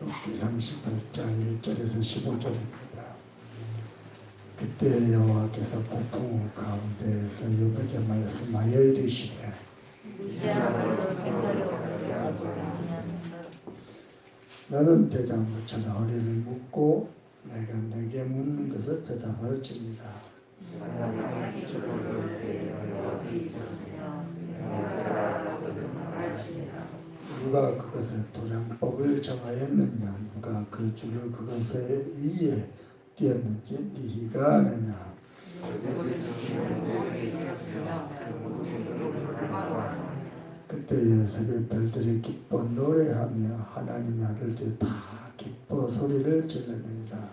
기 38장 1절에서 15절입니다. 그때 여호와께서 폭풍 가운데에서 요백에 말씀하여 이르시되 너는 대장부처럼 허리를 묶고 내가 내게 묻는 것을 대답하여 줍니다. 누가 그것의 도량법을 정하였느냐 누가 그 줄을 그것의 위에 띄었는지 네가 아느냐. 그때에 새벽 별들이 기뻐 노래하며 하나님의 아들들이 다 기뻐 소리를 질러내니라.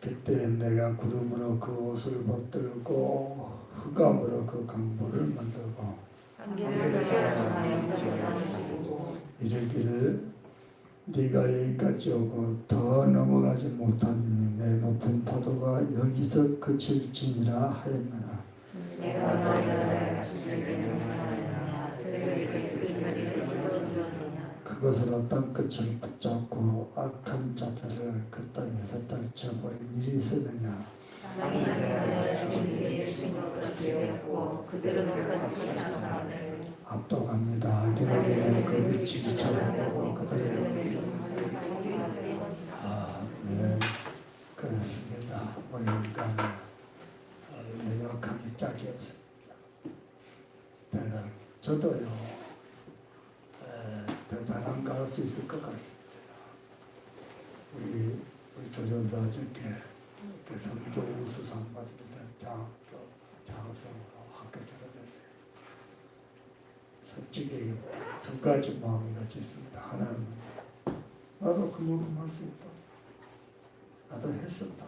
그때 내가 구름으로 그 옷을 벗들고 흑암으로 그 강보를 만들고 이르기를 네가 여기까지 오고 더 넘어가지 못한 내 높은 파도가 여기서 그칠지니라 하였느라. 그것으로 땅끝을 붙잡고 악한 자들을 그 땅에서 떨쳐버린 일이 있었느냐 압도갑니다. 악인에게는 그 빛이 비춰보고 그들의 아, 네, 그렇습니다. 인간은 어, 연약하기 짝이 없습니다. 대단, 저도요, 에, 대단한 거할수 있을 것 같습니다. 우리, 우리 조전사 어저께 그 성교 우수상 받으면서 장학교, 장학생으로 학교 들어갔어요. 솔직히 두 가지 마음이 같이 있습니다. 하나는 나도 그 노릇 할수 있다. 나도 했었다.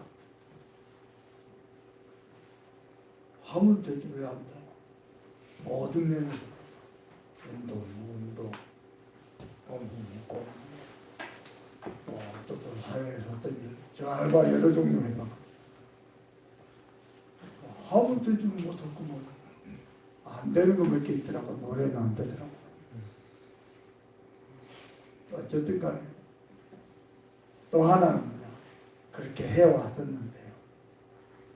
하면 되지 왜 안 돼? 모든 면에서 운동, 운동, 공부, 뭐 어떤 사회에서 어떤 일, 저 알바 여러 종류 해봐. 하면 되지 뭐. 안 되는 거 몇 개 있더라고. 노래는 안 되더라고. 어쨌든 간에 또 하나는 뭐냐. 그렇게 해왔었는데요.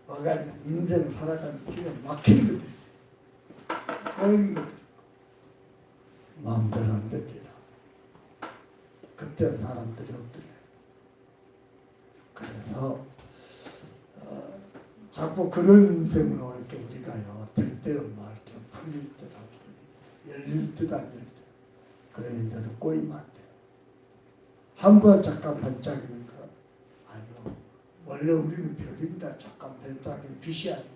뭐가. 인생 살아가는 길에 막히는 것들이 있어요. 꼬이는 것들. 마음대로 안 됩니다. 그때 사람들이 어떠냐. 그래서 어, 자꾸 그런 인생으로 이렇게 우리가요. 때때로 막 이렇게 풀릴 듯 안 풀릴 듯, 열릴 듯 안 열릴 듯. 그런 인생을 꼬이면 안 돼요. 한 번 잠깐 반짝이는 거 아니요. 원래 우리는 별입니다. 잠깐 반짝이는 빛이 아니고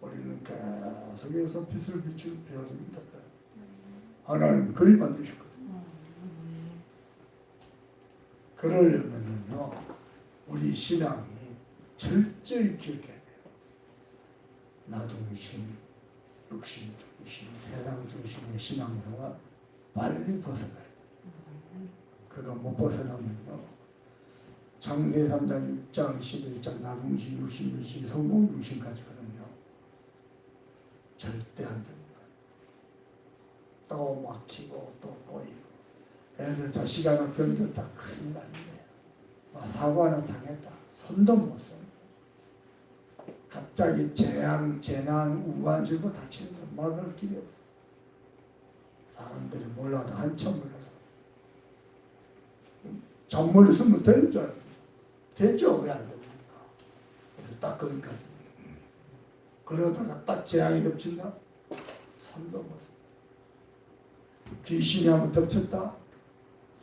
우리는 계속해서 빛을 비추는 별입니다. 하나님 그리 만드셨거든요. 그러려면요, 우리 신앙이 철저히 기억해야 돼요. 나 중심, 육신 중심, 세상 중심의 신앙으로가 빨리 벗어나야 돼요. 그거 못 벗어나면요, 창세 3장 6장 11장 나 중심, 육신 중심, 성공 중심까지 가면요, 절대 안 됩니다. 또 막히고 또 꼬이고 그래서 저 시간을 견뎠다 큰일 났네 뭐 사고 하나 당했다 손도 못 써. 갑자기 재앙, 재난, 우한 들고 다치는 거 막을 길이 없어 사람들이 몰라도 한참 몰라서 잔머리 쓰면 되는 줄 알았어 되죠 왜 안 됩니까 그래서 딱 거기까지 그러다가 딱 재앙이 덮친다 손도 못 써. 귀신이 한번 덮쳤다?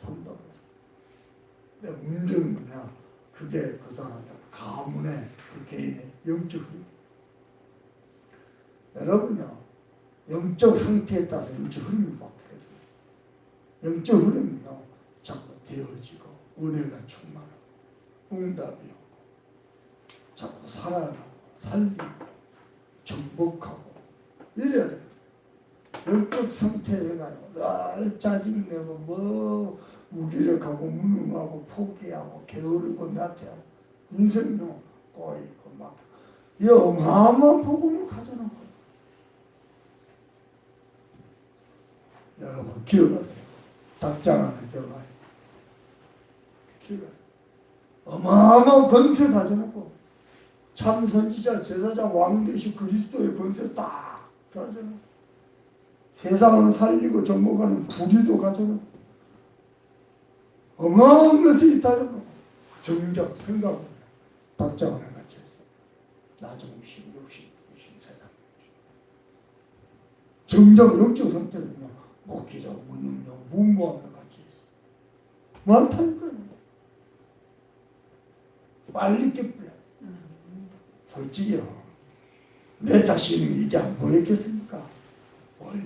산다. 근데 문제는 뭐냐? 그게 그 사람의 가문의 그 개인의 영적. 여러분요, 영적 상태에 따라서 영적 흐름이 바뀌거든요. 영적 흐름이요, 자꾸 되어지고, 은혜가 충만하고, 응답이 오고, 자꾸 살아나고, 살리고, 정복하고, 이래야 돼요. 영적 상태가 늘 짜증내고 뭐 무기력하고 무능하고 포기하고 게으르고 나태하고 인생도 꼬이고 막 이 어마어마한 복음을 가져놓은 거예요. 기억하세요. 닭장 안에 들어가요. 기억하세요. 어마어마한 권세 가져놓고 참 선지자 제사장 왕 되시 그리스도의 권세 딱 가져놓고 세상을 살리고 정복하는 부리도 가져놓고 어마어마한 것을 다져놓고 정작 생각을 했어. 나중심, 욕심, 욕심, 세상. 정작 영적 상태는 먹기적, 무능력, 무모함을 같이 있어. 많다니까요. 빨리 깨뿌려. 솔직히요. 내 자신이 이게 안 보였겠습니까? 원래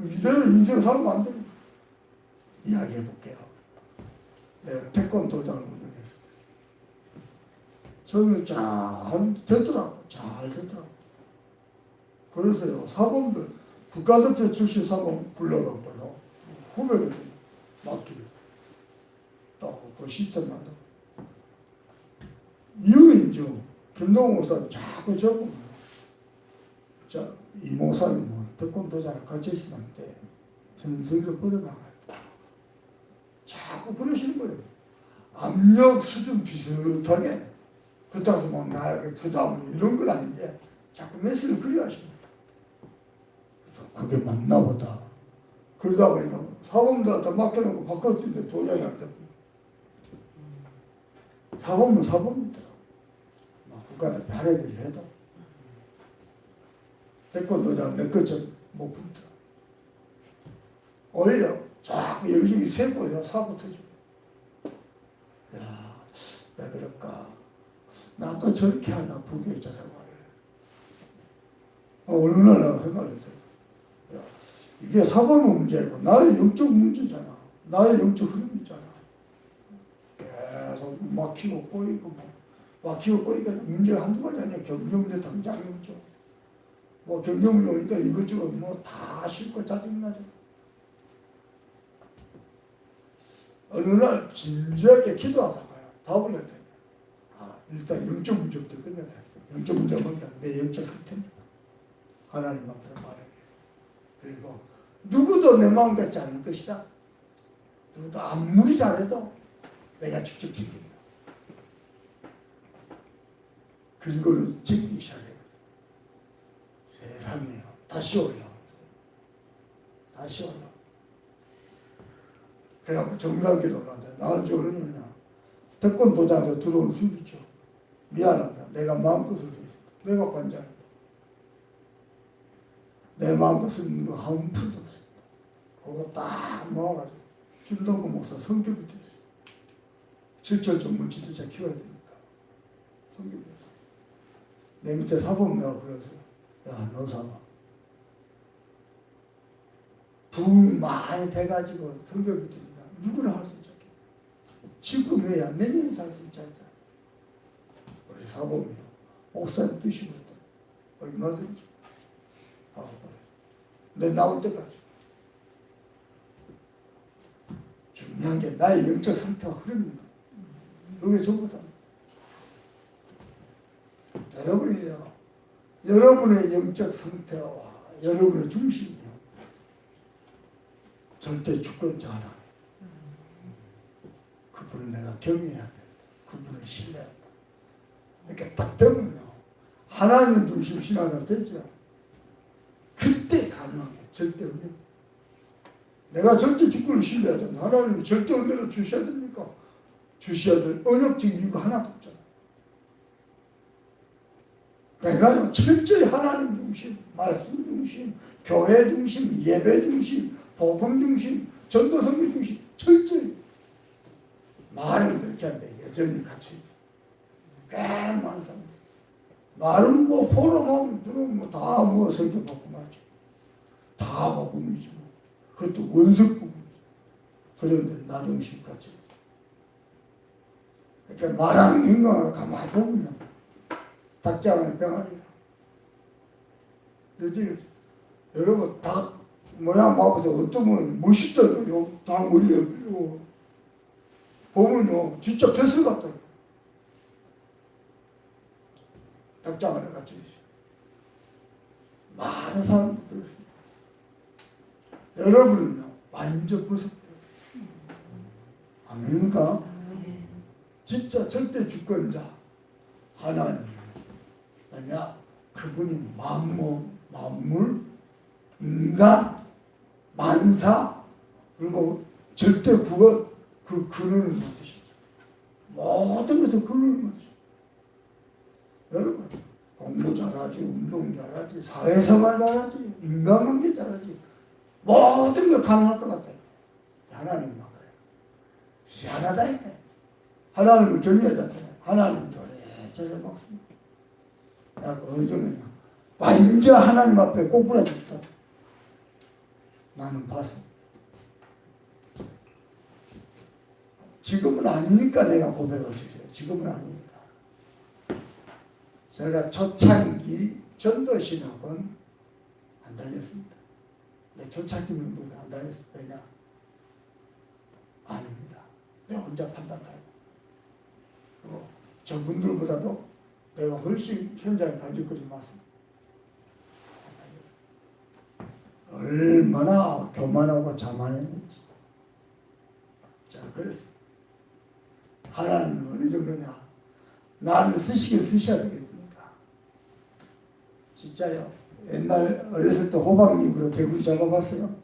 이대로 인생 살면 안 됩니다. 이야기해 볼게요. 내가 태권도장을 처음에 잘 됐더라고. 잘 됐더라고. 그래서요, 사범들, 국가대표 출신 사범 불러가고요. 후배를 맡기고, 또그 만들고. 이유는 이제, 김동호 목사님 자꾸 저거, 자, 이 목사님 뭐, 태권도장을 같이 돼. 전성기로 뻗어나가요. 자꾸 그러시는 거예요. 압력 수준 비슷하게 그렇다고 막 나에게 부담 이런 건 아닌데 자꾸 메시를 그리 하십니다. 그래서 그게 맞나 보다. 그러다 보니까 사범들한테 맡겨놓고 바꿨는데 도장이 안 되고 사범은 사범이더라고. 막 국가대 발해를 해도 내 것처럼 못 붙더라. 오히려 자꾸 여기저기 세고요 사고 터지고. 야, 왜 그럴까? 나도 저렇게 하나 부교자 생활을. 어, 어느 날 생각했어요. 야, 이게 사범의 문제고 나의 영적 문제잖아. 나의 영적 흐름이잖아. 계속 막히고 꼬이고 뭐 막히고 꼬이니까 문제가 한두 가지 아니야. 경제 문제 당장이 없죠. 뭐 경제 문제 오니까 이것저것 뭐다 싫고 짜증나죠. 어느 날 진지하게 기도하다가요. 답을 냈다. 아, 일단 영적 문제부터 끝내자. 영적 뭔가 내 영적 상태입니다. 하나님 앞으로 말하게. 그리고 누구도 내 마음 같지 않을 것이다. 누구도 아무리 잘해도 내가 직접 챙긴다. 그리고는 챙기기 시작해요. 세상에요. 다시 올라와. 다시 올라와. 그래갖고 하자. 나는 저러느냐. 태권도장에서 들어온 수비죠. 미안하다. 내가 마음껏을 했어. 내가 관장. 내 마음껏을 있는 거 한 푼도 없어. 그거 딱 모아가지고 김동구 목사 성격이 됐어. 실천 전문 지도자 키워야 되니까. 성격이 됐어. 내 밑에 사범 내가 불러서 야, 너 사봐. 부흥이 많이 돼가지고 성격이 듭니다. 누구나 할 수 있죠. 지금에야 내년에 살수 있지 않다. 우리 사범이 목사님 뜻이 그렇다. 얼마든지 하고 내 나올 때까지. 중요한 게 나의 영적 상태와 흐름입니다. 그게 전부 다. 여러분이요. 여러분의 영적 상태와 여러분의 중심이요. 절대 주권자 하나. 그분을 내가 경외해야 돼. 그분을 신뢰해야 돼. 이렇게 딱 되면요. 하나님 중심 신앙을 되죠. 그때 가능해. 절대 은혜. 내가 절대 주권을 신뢰해야 된다. 하나님이 절대 은혜를 주셔야 됩니까? 주셔야 될 언역적인 이유가 하나도 없잖아. 내가요, 철저히 하나님 중심, 말씀 중심, 교회 중심, 예배 중심, 복음 중심, 전도 성교 중심, 철저히. 말은 그렇게 한데 여전히 같이 꽤 많은 사람. 말은 뭐 포럼하면 들어오면 다뭐 성경 받고 맞죠. 다 복음이지 뭐. 그것도 원석 복음이지. 그런데 나 중심 같이. 그러니까 말하는 행동을 가만히 보면 닭장을 병아리야. 요즘 여러분 닭 모양 봐보세요. 어떤 분 멋있다고요. 닭 머리에 요 보면요 진짜 벼슬 같다. 닭장을 있어요. 많은 사람들이 그렇습니다. 여러분은요 완전 부쉈어요. 아닙니까? 진짜 절대 주권자 하나님 아니야 그분이 만물, 만물, 인간, 만사 그리고 절대 구원 그 근원을 만드셨죠. 모든 것을 근원을 만드셨죠. 여러분 공부 잘하지, 운동 잘하지, 사회생활 잘하지, 인간관계 잘하지 모든 게 가능할 것 같아요. 하나님 막아요. 희한하다니까. 하나님을 경외하잖아요. 하나님 저래 저래 먹습니다. 야, 그 어느 정도냐. 완전 하나님 앞에 꼬꾸라졌다. 나는 봤어. 지금은 아니니까 내가 고백할 수 있어요. 지금은 아니니까. 제가 초창기 전도신학원 안 다녔습니다. 내 초창기 명부도 안 다녔습니다. 왜냐? 아닙니다. 내가 혼자 판단하고. 그리고 저분들보다도 내가 훨씬 현장에 가지거리 많습니다. 얼마나 교만하고 자만했는지. 자, 그래서 하나님은 어느 정도냐? 나를 쓰시긴 쓰셔야 되겠습니까? 진짜요. 옛날 어렸을 때 호박잎으로 개구리 잡아봤어요.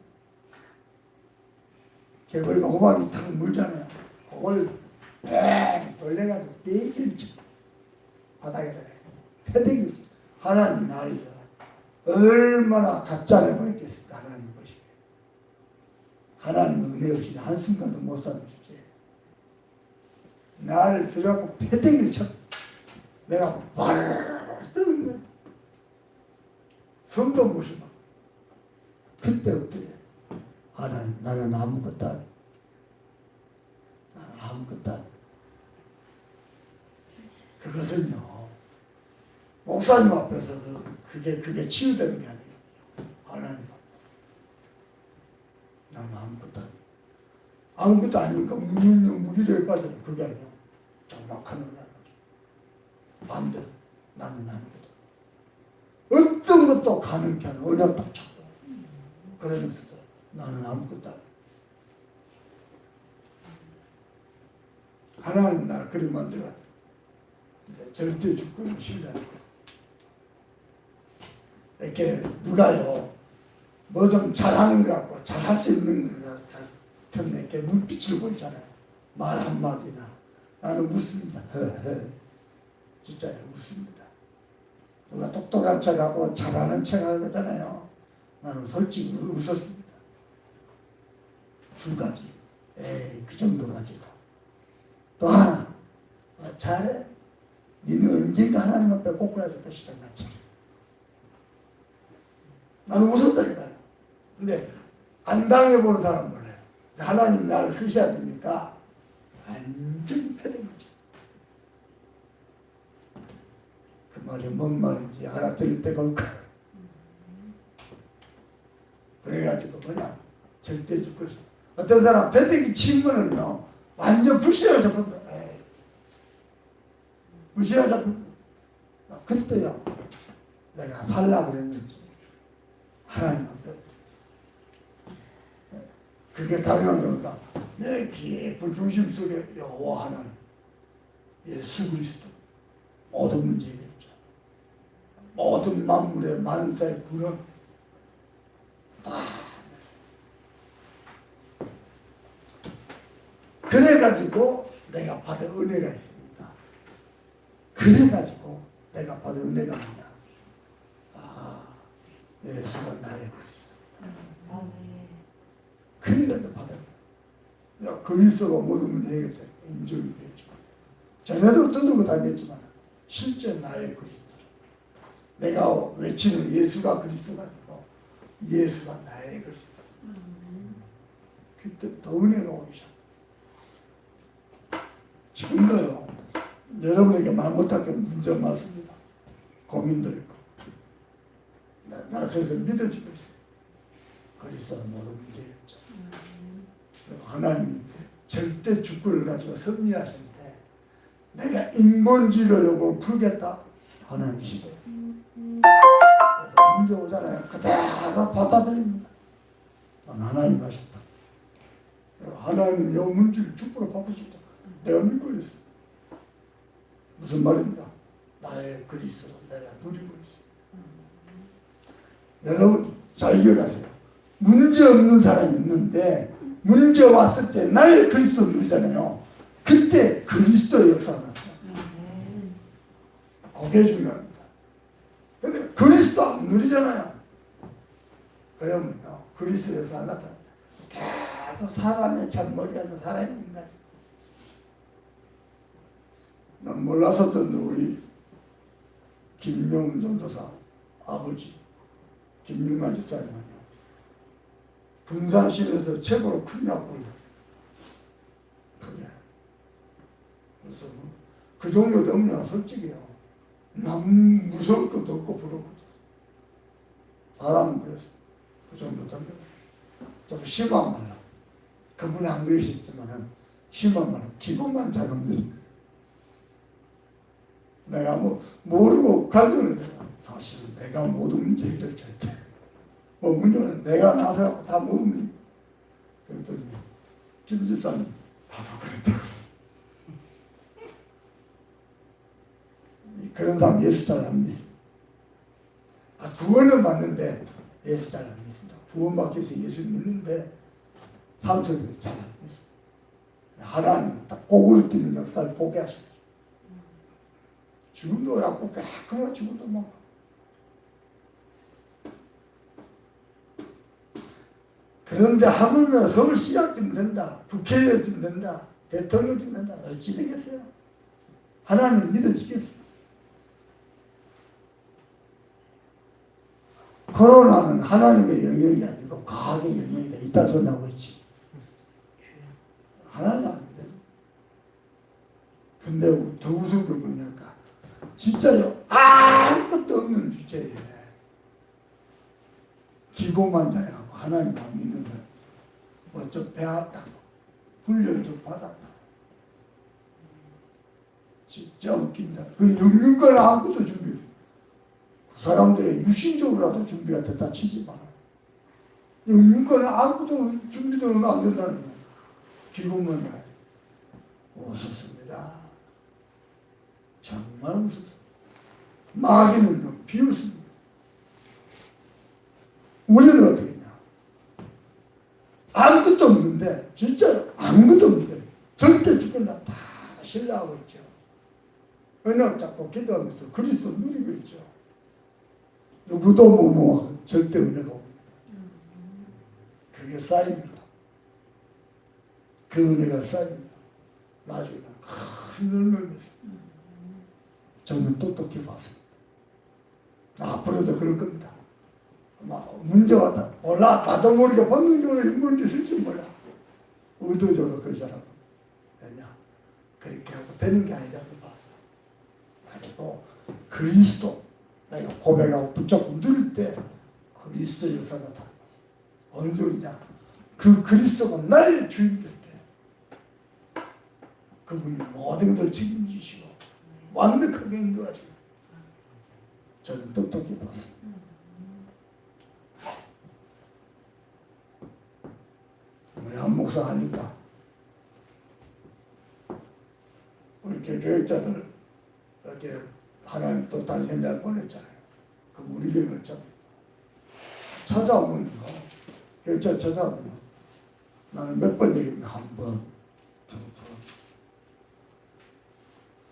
개구리가 호박이 탁 물잖아요. 그걸 뺑 돌려가지고 떼기를 쳐. 바닥에다가 패대기 하나님 나를 얼마나 가짜를 보였겠습니까? 하나님 보시기에. 하나님 은혜 없이 한순간도 못 사는 주제. 나를 들여갖고 패대기를 쳐. 내가 바르르 뜨는 거야. 성도 모시고. 그때 어떻게? 하나님, 나는 아무것도 안 해. 나는 아무것도 안 해. 그것은요, 목사님 앞에서 그- 그게, 그게 치유되는 게 아니에요. 하나님. 나는 아무것도 안 해. 아무것도 아니니까 무기력, 무기력에 빠지는 그게 아니에요. 정확한 은혜. 반대로 나는 아무것도 어떤 것도 가능케 하는 언약도 찾고 그러면서도 나는 아무것도 안 해. 하나님 나를 그리 만들었다. 절대 주권을 신뢰하는 거야. 이렇게 누가요, 뭐 좀 잘하는 것 같고, 잘할 수 있는 것 같은 이렇게 눈빛을 보이잖아요. 말 한마디나. 나는 웃습니다. 진짜요, 웃습니다. 누가 똑똑한 척하고 잘하는 척 하잖아요. 나는 솔직히 웃었습니다. 두 가지. 에이, 그 정도 가지고. 또 하나, 어, 잘해. 니는 언젠가 하나님 앞에 꼬꾸라질 것이다. 나처 나는 웃었다니까요. 근데 안 당해보는 사람은 몰라요. 하나님 나를 쓰셔야 되니까 완전히 패된 거죠. 그 말이 뭔 말인지 알아들을 때가 올 거예요. 그래가지고 뭐냐 절대 죽을 수 어떤 사람 패대기 치면은요 완전 불신을 잡는다. 불신을 잡는다. 그때요 내가 살라 그랬는지 하나님 앞에 그게 당연한 겁니다. 내 깊은 중심 속에 여호와 하나님 예수 그리스도 모든 문제 해결자 모든 만물의 만사의 구원 다 그래가지고 내가 받은 은혜가 있습니다. 그래가지고 내가 받은 은혜가 뭐냐? 아, 예수가 나의 그리스도. 그래가지고 받은. 야, 그리스도가 모든 문제 해결자 인정이 되죠. 전에도 떠들고 다녔지만 실제 나의 그리스도. 내가 외치는 예수가 그리스도가 아니고 예수가 나의 그리스도. 그때 더 은혜가 오기 시작. 지금도요. 여러분에게 말 못할 게 문제 많습니다. 고민도 있고. 나, 나 스스로 믿어지고 있어요. 그리스도 모든 문제였죠. 하나님 절대 주권을 가지고 섭리하실 때 내가 인본주의로 이걸 풀겠다. 하나님이시고. 그래서 문제 오잖아요. 그대로 받아들입니다. 난 하나님 하셨다. 하나님 요 문제를 축복으로 바꾸셨다. 내가 믿고 있어. 무슨 말입니까? 나의 그리스도 내가 누리고 있어. 여러분 잘 기억하세요. 문제 없는 사람이 있는데 문제 왔을 때 나의 그리스도 누리잖아요. 그때 그리스도의 역사가 나타나. 그게 중요합니다. 근데 그리스도 안 누리잖아요. 그러면요, 그리스도 역사 안 나타납니다. 계속 사람의 잔머리라도 살아있는 인간. 난 몰랐었던 우리 김용 전도사 아버지 김용만 집사님은요. 분산실에서 최고로 큰 약골이에요. 그게. 그래서 그 정도 되면 솔직히요. 너무 무서울 것도 없고 부러울 것도 없어. 사람은 그래서 그 정도 좀 심한 말로 그분이 안 그러셨지만은 심한 말로 기본만 잘합니다. 내가 뭐 모르고 해요. 사실은 내가 모든 문제 해결할 때. 뭐 문제는 내가 나서갖고 다 모든 문제. 그랬더니 김 집사님 다도 그랬다고. 그런 사람 예수 잘 안 믿습니다. 아, 구원은 맞는데 예수 잘 안 믿습니다. 구원받기 위해서 예수 믿는데 삼성이 잘안 믿습니다. 하나님 딱 고구를 뛰는 역사를 보게 하시더라고요. 지금도 약국 깨끗해 지금도 막 그런데 하물며 서울시장쯤 된다 국회의원쯤 된다 대통령쯤 된다 어찌 되겠어요 하나님 믿어지겠어요 코로나는 하나님의 영역이 아니고 과학의 영역이다 이딴 소리 하고 있지. 하나님 안 믿어 근데 더 우스운 게 뭐냐까. 진짜요 아무것도 없는 주제에 기고만자하고 하나님 안 믿는 걸 뭐좀 배웠다고 훈련 좀 받았다. 진짜 웃긴다. 그 영육걸 아무것도 준비 그 사람들의 유신적으로라도 준비가 됐다 치지 마 영육걸 아무것도 준비도 안 된다는 거야 기고만자 웃었습니다 정말 웃었습니다 마귀는 비웃습니다. 우리는 어떻게 했냐? 아무것도 없는데, 진짜 아무것도 없는데, 절대 죽겠다. 다 신뢰하고 있죠. 은혜 잡고 기도하면서 그리스도 누리고 있죠. 누구도 못 모아. 절대 은혜가 옵니다. 그게 쌓입니다. 그 은혜가 쌓입니다. 나중에 큰 열매를 저는 똑똑히 봤습니다. 앞으로도 그럴 겁니다. 아마 문제 왔다. 몰라. 나도 모르게 본능적으로 인물이 있을지 몰라. 의도적으로 그러잖아. 왜냐? 그렇게 하고 되는 게 아니라고 봐. 그리고 그리스도 내가 고백하고 붙잡고 누릴 때 그리스도 역사가 다 어느 정도냐? 그 그리스도가 나의 주인 될 때 그분이 모든 것을 책임지시고 완벽하게 인도하시고 저는 똑똑히 봤어요. 우리 한 목사 하니까 우리 이렇게 교육자들 이렇게 하나님 또 다른 현장을 보냈잖아요. 그럼 우리 교회 어쩌면 찾아오면 교육자 찾아오면 나는 몇 번 얘기합니다. 한 번, 두 번,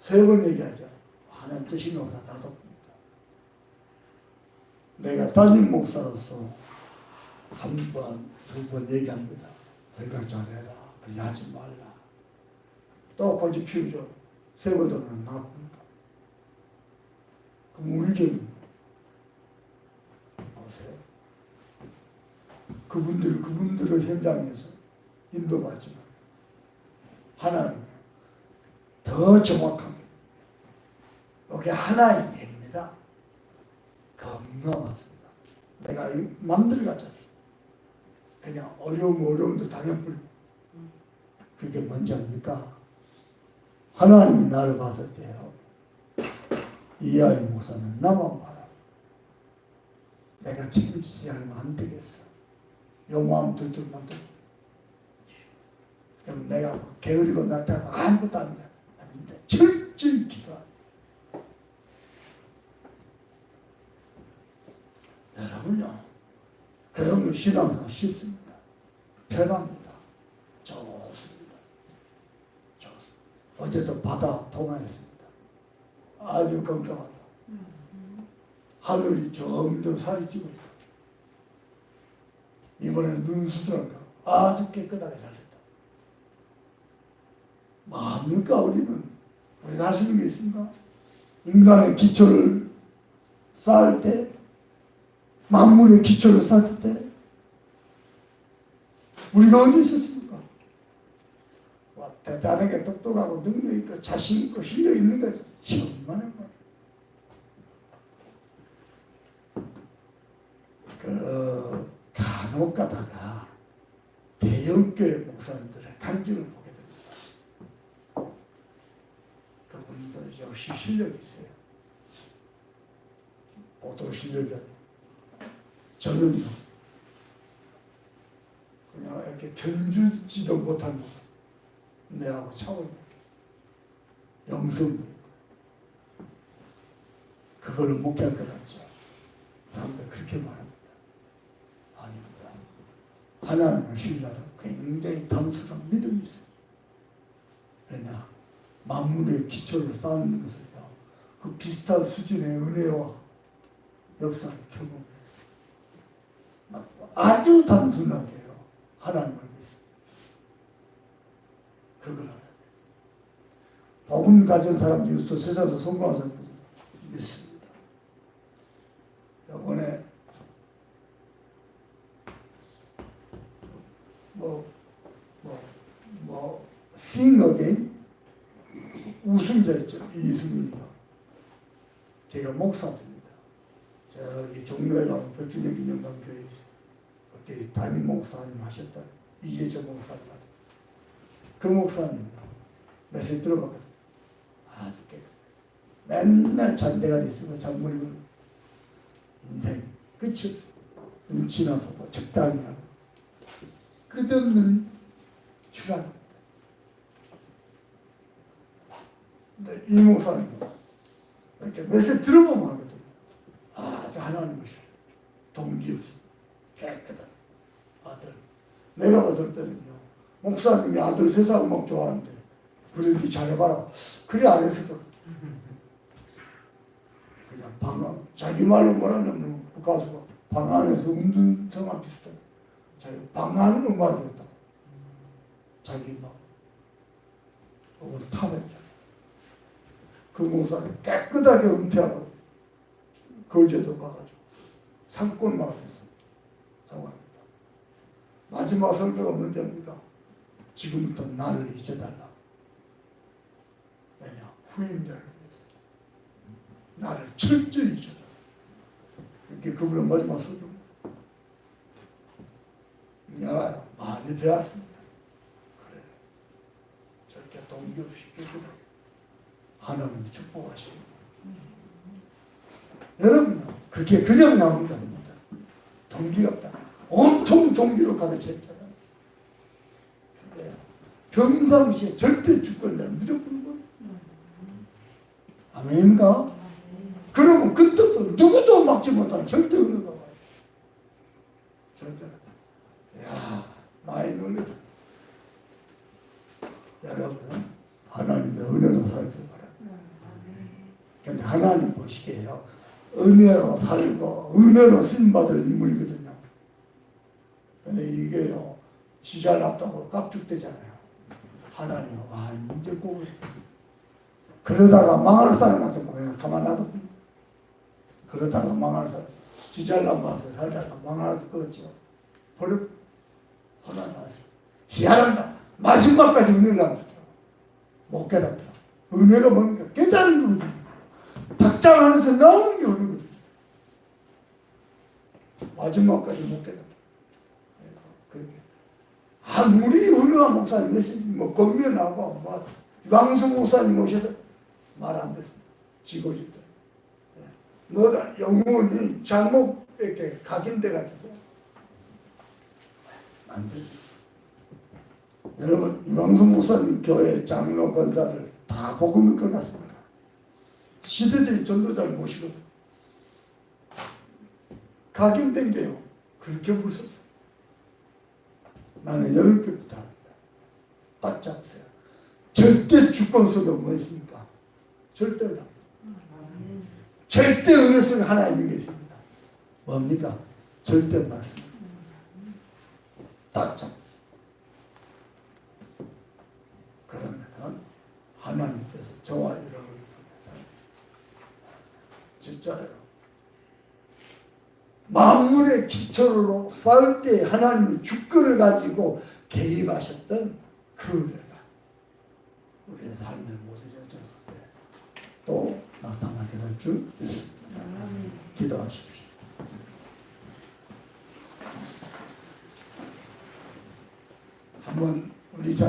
세 번 얘기하죠. 하나님 뜻이 너무나 다독습니다. 내가 담임 목사로서 한 번, 두 번 얘기합니다. 생각 잘해라. 그리 하지 말라. 또 고집 피우죠. 세 번 정도는 나쁩 교회 보세요. 그분들, 그분들의 현장에서 인도받지만 하나님 더 정확합니다. 이게 하나의 예입니다. 겁나 많습니다. 내가 만들어갔잖아. 그냥 어려움 어려움도 당연불. 그게 뭔지 압니까? 하나님이 나를 봤을 때요. 이 아이 목사는 나만 봐라. 내가 책임지지 않으면 안 되겠어. 요 마음 들들만 들. 그럼 내가 게으르고 나타나고 아무것도 안 돼. 아닌데 철저히 기도하는 여러분요 그러면 신앙생활 쉽습니다 편합니다 좋습니다 좋습니다 어제도 바다 통화했습니다 아주 건강하다 하늘이 점점 살이 찌고 있다 이번에 눈 수술한 거 아주 깨끗하게 잘 됐다 뭡니까 우리는 우리가 할 수 있는 게 있습니까? 인간의 기초를 쌓을 때 만물의 기초를 쌓을 때 우리가 어디? 와, 대단하게 똑똑하고 능력 있고 자신 있고 실력 있는 거죠. 천만의 말. 그 간혹 가다가 대형교회 목사님들의 간증을 보게 됩니다. 그분도 역시 실력이 있어요. 보통 실력이. 저는요, 그냥 이렇게 견주지도 못한 거. 내하고 영성 그걸로 목회할 것 같죠. 사람들 그렇게 말합니다. 아닙니다. 하나님을 신뢰하는 굉장히 단순한 믿음이 있어요. 왜냐? 만물의 기초를 쌓는 것을요. 그 비슷한 수준의 은혜와 역사를 경험해요. 아주 단순하게요. 하나님을. 그걸 알아야 돼요. 복음 가진 사람 중에서 세상에서 성공한 사람 믿습니다. 이번에 뭐, 뭐, 뭐, Sing Again 우승자 있죠. 이승민이가. 걔가 목사입니다. 저기 종로에 가면 백준영 기념관 교회 그때 담임 목사님 하셨다. 이재철 목사님 하셨다. 그 목사님 메시지 들어봤거든. 아주 깨끗해. 맨날 잔대가 있으면 잔물고 인생 끝이 없어. 눈치나 보고 적당히 하고 끝없는 추락. 근데 이 목사님 이렇게 메시지 들어보면 하거든. 아, 저 하나님을 싫어. 동기 없어. 깨끗한 아들. 내가 봤을 때는요. 목사님이 아들 세상 막 좋아하는데 그래 니 잘해봐라. 그래 안 했을 것 같아. 그냥 방황. 자기 말로 뭐라냐면 그 가수가 방 안에서 운둔성과 비슷해. 자기 방안은 음악이었다. 자기 막. 오늘 타냈잖아. 그 목사님 깨끗하게 은퇴하고 거제도 가가지고 상권 나왔었어. 상황입니다. 마지막 설교가 문제입니까? 지금부터 나를 잊어달라. 왜냐? 후임자를. 나를 철저히 잊어달라. 이게 그분의 마지막 설교입니다. 내가 많이 배웠습니다. 그래. 저렇게 깨끗하게 하나님이 축복하시고 여러분, 그게 그냥 나온 게 아닙니다. 동기가 없다. 온통 동기로 가르쳤잖아요. 평상시에 절대 주권자를 믿어보는 거예요. 아멘인가? 그러면 그때도 누구도 막지 못한 절대 은혜가 와요. 절대. 야, 많이 놀랬다. 여러분, 하나님의 은혜로 살길 바랍니다. 근데 하나님 보시게요. 은혜로 살고 은혜로 쓰임받을 인물이거든요. 근데 이게요. 지 잘 났다고 깝죽대잖아요. 하나님 와 이제 꼭 그러다가 망할 사람한테 뭐예요. 가만 놔둬. 그러다가 망할 사람. 지 잘난 맛에 살다가 망할 거죠. 버려. 하나님. 희한하다. 마지막까지 은혜를 안 주더라고. 못 깨닫더라. 은혜가 뭔가 깨달은 거거든요. 닭장 안에서 나오는 게 어려거든. 마지막까지 못. 그렇게. 아무리 훌륭한 목사님, 메시지, 뭐, 권면하고, 뭐, 왕수 목사님 오셔서 말안 됐습니다. 지고 싶다. 너가 영혼이 잘못 이렇게 각인돼 가지고 안 돼. 여러분 이광순 목사님 교회 장로 권사들 다 복음을 끝났습니다. 시대적인 전도자를 모시거든. 각인된 게요. 그렇게 무섭어. 나는 여러분께부터 합니다. 딱 잡으세요. 절대 주권 속에 뭐 있습니까? 절대 어느 속에 하나 있는 게 있습니다. 뭡니까? 절대 말씀. 딱 잡. 그러면 하나님께서 저와 여러분을 진짜로요. 만물의 기초로 쌓을 때 하나님의 주권을 가지고 개입하셨던 그 은혜가 우리의 삶의 모든 여정에 또 나타나게 될 줄. 기도하십시오. 한번 우리 자